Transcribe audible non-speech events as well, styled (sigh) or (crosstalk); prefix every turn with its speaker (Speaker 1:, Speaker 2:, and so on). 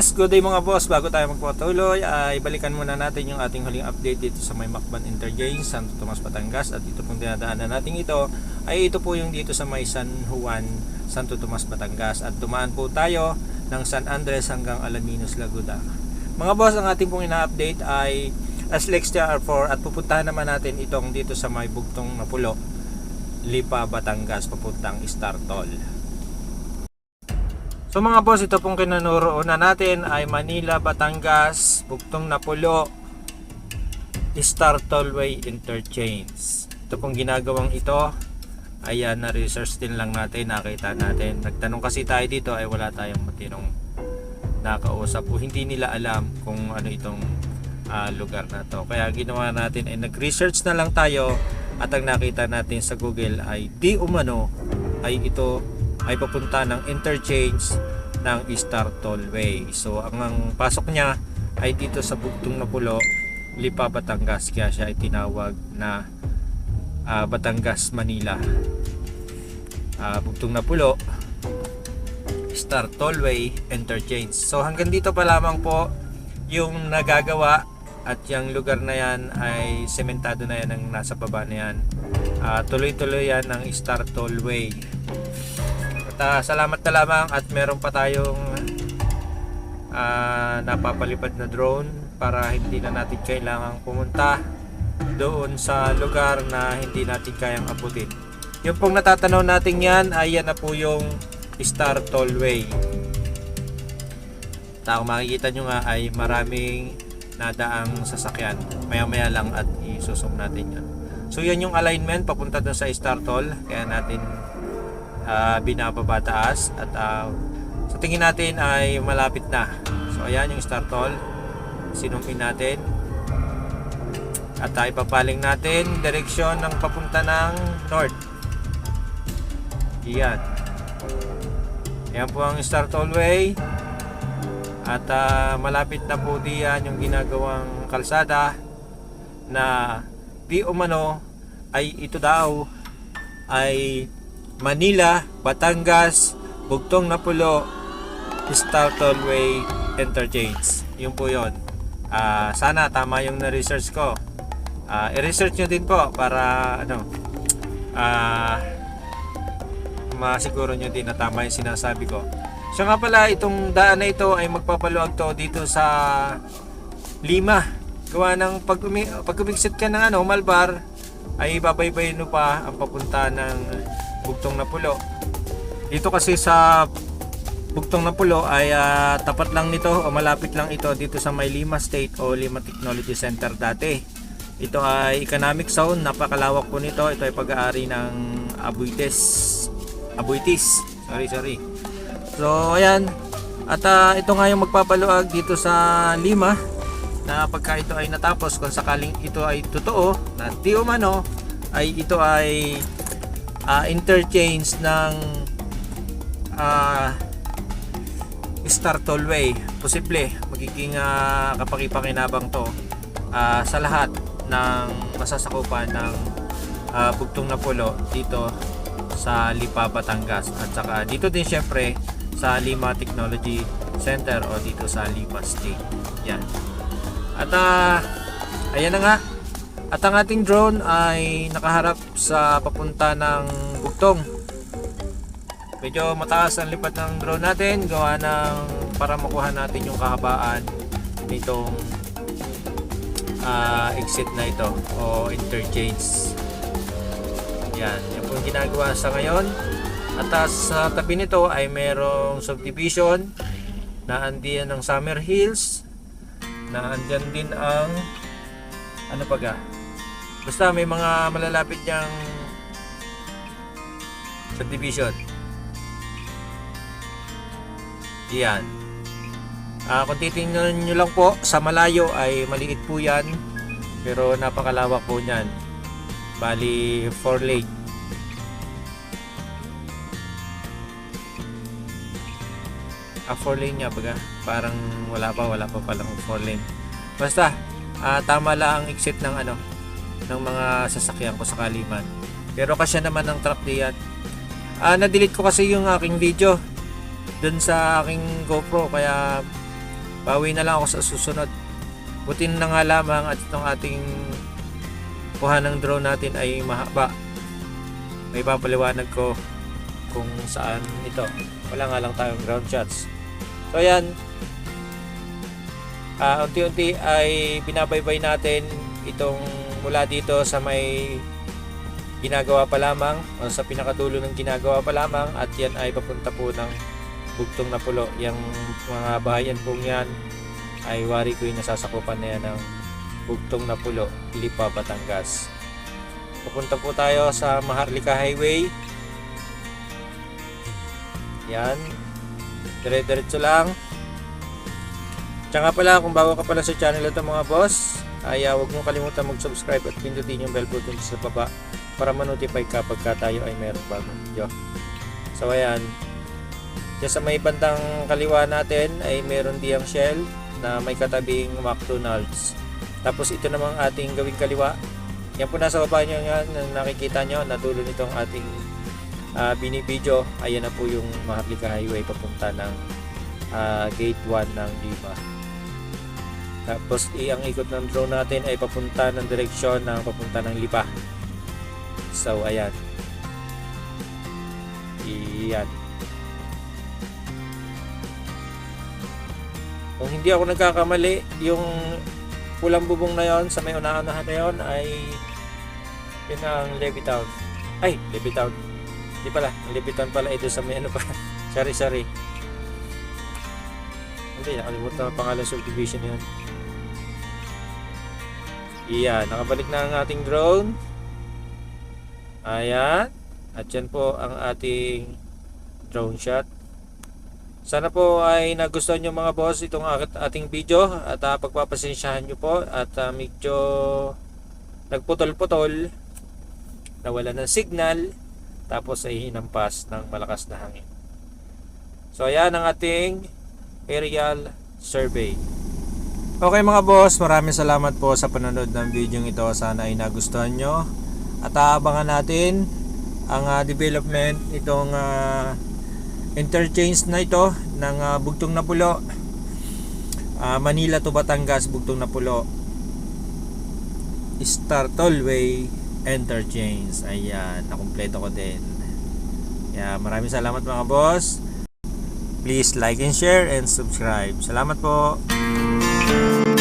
Speaker 1: Yes, good day mga boss. Bago tayo magpatuloy, ay balikan muna natin yung ating huling update dito sa may Macban Interchange, Santo Tomas, Batangas. At ito pong dinadaanan natin ito, ay ito po yung dito sa may San Juan, Santo Tomas, Batangas. At dumaan po tayo ng San Andres hanggang Alaminos, Laguna. Mga boss, ang ating pong ina-update ay SLEX TR4 at pupuntahan naman natin itong dito sa may Bugtong na Pulo, Lipa, Batangas, papuntang Star Toll. So mga boss, ito pong kinanuroonan natin ay Manila, Batangas, Bugtong Napulo, Star Tollway Interchange. Ito pong ginagawang ito, ayan na research din lang natin, nakita natin. Nagtanong kasi tayo dito ay wala tayong matinong nakausap o hindi nila alam kung ano itong ah, lugar na to. Kaya ginawa natin ay nag-research na lang tayo at ang nakita natin sa Google ay di umano ay ito ay papunta ng interchange ng Star Tollway. So ang, ang pasok niya ay dito sa Bugtong na Pulo, Lipa, Batangas. Kaya siya ay tinawag na ah, Batangas, Manila. Ah, Bugtong na Pulo, Star Tollway Interchange. So hanggang dito pa lamang po yung nagagawa at yung lugar na yan ay sementado na yan ang nasa baba na yan. Ah, tuloy-tuloy yan ng Star Tollway. Ah, salamat na lamang at meron pa tayong ah, napapalipad na drone para hindi na natin kailangang pumunta doon sa lugar na hindi natin kayang abutin. Yung pong natatanaw natin yan ay yan na po yung Star Tollway. Tao makikita nyo nga ay maraming nadaang sasakyan. Maya maya lang at isusum natin yan. So yan yung alignment papunta doon sa Star Toll. Kaya natin ah, binababa taas at ah, sa tingin natin ay malapit na. So ayan yung Star Toll. Sinumpin natin. At tayo papaling natin direksyon ng papunta ng north. Iyan. Ayan po ang Star Tollway. At ah, malapit na po diyan yung ginagawang kalsada na di umano ay ito daw ay Manila, Batangas, Bugtong Napulo, Star Tollway Interchange. Yun po yun. Ah, sana tama yung na-research ko. Ah, i-research nyo din po para ano ah masiguro nyo din na tama yung sinasabi ko. So nga pala, itong daan na ito ay magpapaluag to dito sa Lima. Gawa ng pag, umi, pag umiksit ka ng ano, Malbar, ay babaybayin mo pa ang papunta ng Bugtong na Pulo. Dito kasi sa Bugtong na Pulo ay ah, tapat lang nito o malapit lang ito dito sa may Lima State o Lima Technology Center dati. Ito ay economic zone, napakalawak po nito. Ito ay pag-aari ng Abuites. Abuitis. Sorry, sorry. So, ayan. At ah, ito nga yung magpapaluag dito sa Lima na pagka ito ay natapos kung sakaling ito ay totoo na di umano ay ito ay ah, interchange ng ah, Star Tollway. Posible magiging uh, kapakipakinabang to ah, sa lahat ng masasakupan ng ah, Bugtong na Pulo dito sa Lipa, Batangas at saka dito din syempre sa Lima Technology Center o dito sa Lima State. Yan. At ah, ayan na nga. At ang ating drone ay nakaharap sa papunta ng Bugtong. Medyo mataas ang lipat ng drone natin gawa ng para makuha natin yung kahabaan nitong ah, exit na ito o interchange. Yan, yan po yung ginagawa sa ngayon. At sa tabi nito ay merong subdivision na andiyan ng Summer Hills na andyan din ang ano pa ga basta may mga malalapit niyang subdivision yan. Ah, kung titingnan nyo lang po sa malayo ay maliit po yan pero napakalawak po niyan. Bali 4 lane. Ah 4 lane nga baga. Parang wala pa wala pa palang 4 lane. Basta ah, tama lang ang exit ng ano ng mga sasakyan ko sa Kaliman pero kasya naman ng truck diyan ah, na-delete ko kasi yung aking video dun sa aking GoPro kaya Bawi na lang ako sa susunod. Butin na nga lamang at itong ating kuha ng drone natin ay mahaba. May papaliwanag ko kung saan ito. Wala nga lang tayong ground shots. So ayan, Ah, unti-unti ay binabaybay natin itong mula dito sa may ginagawa pa lamang o sa pinakadulo ng ginagawa pa lamang at yan ay papunta po ng bugtong na pulo. Yung mga bahayan pong yan ay wari ko yung nasasakupan na yan ng bugtong na pulo, Lipa, Batangas. Papunta po tayo sa Maharlika Highway. Yan. Dire-diretso lang. Tsaka pala kung bago ka pala sa channel ito mga boss, ay uh, huwag mo kalimutan mag-subscribe at pindutin yung bell button sa baba para ma-notify ka pagka tayo ay meron bagong video. So ayan, Diyan sa may bandang kaliwa natin ay meron diyang shell na may katabing McDonald's. Tapos ito namang ating gawing kaliwa. Yan po nasa baba nyo nga na nakikita nyo na dulo nitong ating uh, binibidyo. Ayan na po yung Maharlika Highway papunta ng ah, gate 1 ng Lima. Tapos i ang ikot ng drone natin ay papunta ng direksyon ng papunta ng Lipa. So ayan. Iyan. Kung hindi ako nagkakamali, yung pulang bubong na yon sa may unahan na yon ay yun ang Levittown. Ay, Levittown. Hindi pala, ang Levittown pala ito sa may ano pa. (laughs) sorry, sorry. Hindi, nakalimutan ang pangalan subdivision yun. Iyan, nakabalik na ang ating drone. Ayan. At yan po ang ating drone shot. Sana po ay nagustuhan nyo mga boss itong at- ating video at uh, pagpapasensyahan nyo po at ah, medyo nagputol-putol nawala ng signal tapos ay hinampas ng malakas na hangin. So ayan ang ating aerial survey. Okay mga boss, maraming salamat po sa panonood ng video ito. Sana ay nagustuhan nyo. At aabangan natin ang ah, development itong ah, interchange na ito ng ah, Bugtong na Pulo. Ah, Manila to Batangas, Bugtong na Pulo. Star Tollway Interchange. Ayan, nakumpleto ko din. Kaya maraming salamat mga boss. Please like and share and subscribe. Salamat po. you.